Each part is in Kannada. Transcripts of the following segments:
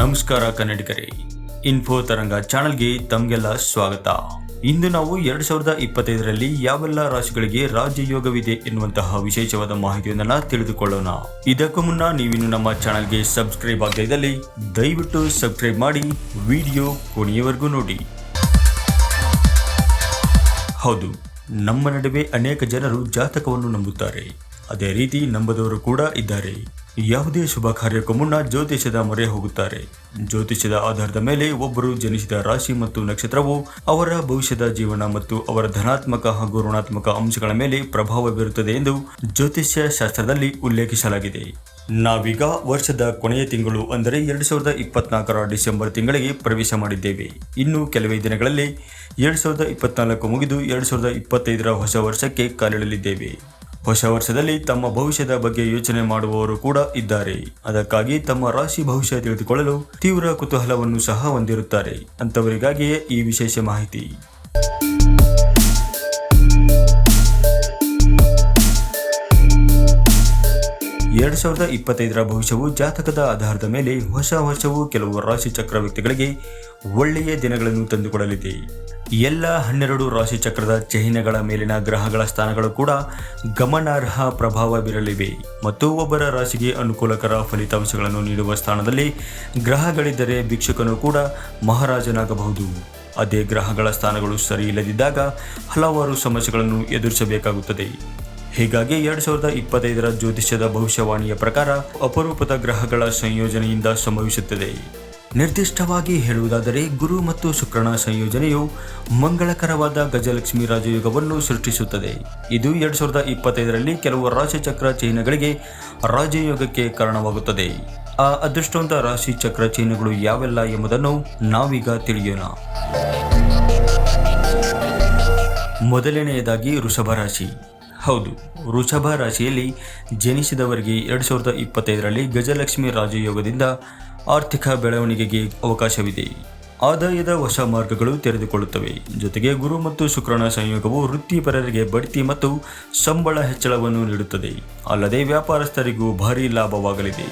ನಮಸ್ಕಾರ ಕನ್ನಡಿಗರೇ. ಇನ್ಫೋ ತರಂಗ ಚಾನಲ್ಗೆ ತಮಗೆಲ್ಲ ಸ್ವಾಗತ. ಇಂದು ನಾವು ಎರಡ್ ಸಾವಿರದ ಇಪ್ಪತ್ತೈದರಲ್ಲಿ ಯಾವೆಲ್ಲ ರಾಶಿಗಳಿಗೆ ರಾಜಯೋಗವಿದೆ ಎನ್ನುವಂತಹ ವಿಶೇಷವಾದ ಮಾಹಿತಿಯನ್ನ ತಿಳಿದುಕೊಳ್ಳೋಣ. ಇದಕ್ಕೂ ಮುನ್ನ ನೀವಿನ್ನು ನಮ್ಮ ಚಾನಲ್ಗೆ ಸಬ್ಸ್ಕ್ರೈಬ್ ಆಗದೇ ದಯವಿಟ್ಟು ಸಬ್ಸ್ಕ್ರೈಬ್ ಮಾಡಿ ವಿಡಿಯೋ ಕೊನೆಯವರೆಗೂ ನೋಡಿ. ಹೌದು, ನಮ್ಮ ನಡುವೆ ಅನೇಕ ಜನರು ಜಾತಕವನ್ನು ನಂಬುತ್ತಾರೆ. ಅದೇ ರೀತಿ ನಂಬದವರು ಕೂಡ ಇದ್ದಾರೆ. ಯಾವುದೇ ಶುಭ ಕಾರ್ಯಕ್ಕೂ ಮುನ್ನ ಜ್ಯೋತಿಷ್ಯದ ಮೊರೆ ಹೋಗುತ್ತಾರೆ. ಜ್ಯೋತಿಷ್ಯದ ಆಧಾರದ ಮೇಲೆ ಒಬ್ಬರು ಜನಿಸಿದ ರಾಶಿ ಮತ್ತು ನಕ್ಷತ್ರವು ಅವರ ಭವಿಷ್ಯದ ಜೀವನ ಮತ್ತು ಅವರ ಧನಾತ್ಮಕ ಹಾಗೂ ಋಣಾತ್ಮಕ ಅಂಶಗಳ ಮೇಲೆ ಪ್ರಭಾವ ಬೀರುತ್ತದೆ ಎಂದು ಜ್ಯೋತಿಷ್ಯ ಶಾಸ್ತ್ರದಲ್ಲಿ ಉಲ್ಲೇಖಿಸಲಾಗಿದೆ. ನಾವೀಗ ವರ್ಷದ ಕೊನೆಯ ತಿಂಗಳು ಅಂದರೆ ಎರಡು ಸಾವಿರದ ಇಪ್ಪತ್ನಾಲ್ಕರ ಡಿಸೆಂಬರ್ ತಿಂಗಳಿಗೆ ಪ್ರವೇಶ ಮಾಡಿದ್ದೇವೆ. ಇನ್ನು ಕೆಲವೇ ದಿನಗಳಲ್ಲಿ ಎರಡು ಸಾವಿರದ ಇಪ್ಪತ್ನಾಲ್ಕು ಮುಗಿದು ಎರಡು ಸಾವಿರದ ಇಪ್ಪತ್ತೈದರ ಹೊಸ ವರ್ಷಕ್ಕೆ ಕಾಲಿಡಲಿದ್ದೇವೆ. ಹೊಸ ವರ್ಷದಲ್ಲಿ ತಮ್ಮ ಭವಿಷ್ಯದ ಬಗ್ಗೆ ಯೋಚನೆ ಮಾಡುವವರು ಕೂಡ ಇದ್ದಾರೆ. ಅದಕ್ಕಾಗಿ ತಮ್ಮ ರಾಶಿ ಭವಿಷ್ಯ ತಿಳಿದುಕೊಳ್ಳಲು ತೀವ್ರ ಕುತೂಹಲವನ್ನು ಸಹ ಹೊಂದಿರುತ್ತಾರೆ. ಅಂತವರಿಗಾಗಿಯೇ ಈ ವಿಶೇಷ ಮಾಹಿತಿ. ಎರಡ್ ಸಾವಿರದ ಇಪ್ಪತ್ತೈದರ ಭವಿಷ್ಯವು ಜಾತಕದ ಆಧಾರದ ಮೇಲೆ ಹೊಸ ವರ್ಷವು ಕೆಲವು ರಾಶಿ ಚಕ್ರ ವ್ಯಕ್ತಿಗಳಿಗೆ ಒಳ್ಳೆಯ ದಿನಗಳನ್ನು ತಂದುಕೊಡಲಿದೆ. ಎಲ್ಲ ಹನ್ನೆರಡು ರಾಶಿ ಚಕ್ರದ ಚಿಹ್ನೆಗಳ ಮೇಲಿನ ಗ್ರಹಗಳ ಸ್ಥಾನಗಳು ಕೂಡ ಗಮನಾರ್ಹ ಪ್ರಭಾವ ಬೀರಲಿವೆ ಮತ್ತು ಒಬ್ಬರ ರಾಶಿಗೆ ಅನುಕೂಲಕರ ಫಲಿತಾಂಶಗಳನ್ನು ನೀಡುವ ಸ್ಥಾನದಲ್ಲಿ ಗ್ರಹಗಳಿದ್ದರೆ ಭಿಕ್ಷುಕನು ಕೂಡ ಮಹಾರಾಜನಾಗಬಹುದು. ಅದೇ ಗ್ರಹಗಳ ಸ್ಥಾನಗಳು ಸರಿ ಇಲ್ಲದಿದ್ದಾಗ ಹಲವಾರು ಸಮಸ್ಯೆಗಳನ್ನು ಎದುರಿಸಬೇಕಾಗುತ್ತದೆ. ಹೀಗಾಗಿ ಎರಡ್ ಸಾವಿರದ ಇಪ್ಪತ್ತೈದರ ಜ್ಯೋತಿಷ್ಯದ ಭವಿಷ್ಯವಾಣಿಯ ಪ್ರಕಾರ ಅಪರೂಪದ ಗ್ರಹಗಳ ಸಂಯೋಜನೆಯಿಂದ ಸಂಭವಿಸುತ್ತದೆ. ನಿರ್ದಿಷ್ಟವಾಗಿ ಹೇಳುವುದಾದರೆ ಗುರು ಮತ್ತು ಶುಕ್ರನ ಸಂಯೋಜನೆಯು ಮಂಗಳಕರವಾದ ಗಜಲಕ್ಷ್ಮಿ ರಾಜಯೋಗವನ್ನು ಸೃಷ್ಟಿಸುತ್ತದೆ. ಇದು ಎರಡ್ ಸಾವಿರದ ಇಪ್ಪತ್ತೈದರಲ್ಲಿ ಕೆಲವು ರಾಶಿಚಕ್ರ ಚಿಹ್ನೆಗಳಿಗೆ ರಾಜಯೋಗಕ್ಕೆ ಕಾರಣವಾಗುತ್ತದೆ. ಆ ಅದೃಷ್ಟವಂತ ರಾಶಿ ಚಕ್ರ ಚಿಹ್ನೆಗಳು ಯಾವೆಲ್ಲ ಎಂಬುದನ್ನು ನಾವೀಗ ತಿಳಿಯೋಣ. ಮೊದಲನೆಯದಾಗಿ ವೃಷಭ ರಾಶಿ. ಹೌದು, ವೃಷಭ ರಾಶಿಯಲ್ಲಿ ಜನಿಸಿದವರಿಗೆ ಎರಡು ಸಾವಿರದ ಇಪ್ಪತ್ತೈದರಲ್ಲಿ ಗಜಲಕ್ಷ್ಮಿ ರಾಜಯೋಗದಿಂದ ಆರ್ಥಿಕ ಬೆಳವಣಿಗೆಗೆ ಅವಕಾಶವಿದೆ. ಆದಾಯದ ಹೊಸ ಮಾರ್ಗಗಳು ತೆರೆದುಕೊಳ್ಳುತ್ತವೆ. ಜೊತೆಗೆ ಗುರು ಮತ್ತು ಶುಕ್ರನ ಸಂಯೋಗವು ವೃತ್ತಿಪರರಿಗೆ ಬಡ್ತಿ ಮತ್ತು ಸಂಬಳ ಹೆಚ್ಚಳವನ್ನು ನೀಡುತ್ತದೆ. ಅಲ್ಲದೆ ವ್ಯಾಪಾರಸ್ಥರಿಗೂ ಭಾರಿ ಲಾಭವಾಗಲಿದೆ.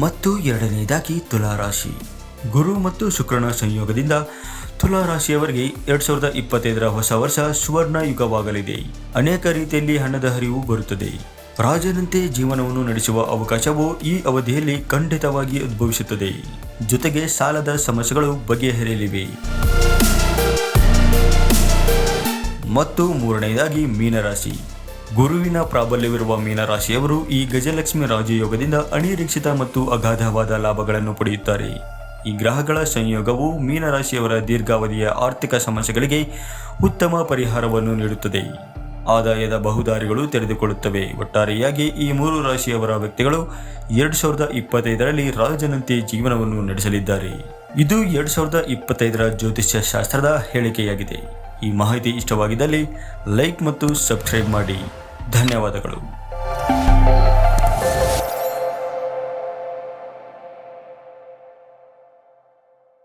ಮತ್ತು ಎರಡನೆಯದಾಗಿ ತುಲಾರಾಶಿ. ಗುರು ಮತ್ತು ಶುಕ್ರನ ಸಂಯೋಗದಿಂದ ತುಲಾ ರಾಶಿಯವರಿಗೆ ಎರಡ್ ಸಾವಿರದ ಇಪ್ಪತ್ತೈದರ ಹೊಸ ವರ್ಷ ಸುವರ್ಣ ಯುಗವಾಗಲಿದೆ. ಅನೇಕ ರೀತಿಯಲ್ಲಿ ಹಣದ ಹರಿವು ಬರುತ್ತದೆ. ರಾಜನಂತೆ ಜೀವನವನ್ನು ನಡೆಸುವ ಅವಕಾಶವು ಈ ಅವಧಿಯಲ್ಲಿ ಖಂಡಿತವಾಗಿ ಉದ್ಭವಿಸುತ್ತದೆ. ಜೊತೆಗೆ ಸಾಲದ ಸಮಸ್ಯೆಗಳು ಬಗೆಹರಿಯಲಿವೆ. ಮತ್ತು ಮೂರನೆಯದಾಗಿ ಮೀನರಾಶಿ. ಗುರುವಿನ ಪ್ರಾಬಲ್ಯವಿರುವ ಮೀನರಾಶಿಯವರು ಈ ಗಜಲಕ್ಷ್ಮಿ ರಾಜಯೋಗದಿಂದ ಅನಿರೀಕ್ಷಿತ ಮತ್ತು ಅಗಾಧವಾದ ಲಾಭಗಳನ್ನು ಪಡೆಯುತ್ತಾರೆ. ಈ ಗ್ರಹಗಳ ಸಂಯೋಗವು ಮೀನರಾಶಿಯವರ ದೀರ್ಘಾವಧಿಯ ಆರ್ಥಿಕ ಸಮಸ್ಯೆಗಳಿಗೆ ಉತ್ತಮ ಪರಿಹಾರವನ್ನು ನೀಡುತ್ತದೆ. ಆದಾಯದ ಬಹುದಾರಿಗಳು ತೆರೆದುಕೊಳ್ಳುತ್ತವೆ. ಒಟ್ಟಾರೆಯಾಗಿ ಈ ಮೂರು ರಾಶಿಯವರ ವ್ಯಕ್ತಿಗಳು ಎರಡು ಸಾವಿರದ ಇಪ್ಪತ್ತೈದರಲ್ಲಿ ರಾಜನಂತೆ ಜೀವನವನ್ನು ನಡೆಸಲಿದ್ದಾರೆ. ಇದು ಎರಡು ಸಾವಿರದ ಇಪ್ಪತ್ತೈದರ ಜ್ಯೋತಿಷ್ಯ ಶಾಸ್ತ್ರದ ಹೇಳಿಕೆಯಾಗಿದೆ. ಈ ಮಾಹಿತಿ ಇಷ್ಟವಾಗಿದ್ದಲ್ಲಿ ಲೈಕ್ ಮತ್ತು ಸಬ್ಸ್ಕ್ರೈಬ್ ಮಾಡಿ. ಧನ್ಯವಾದಗಳು.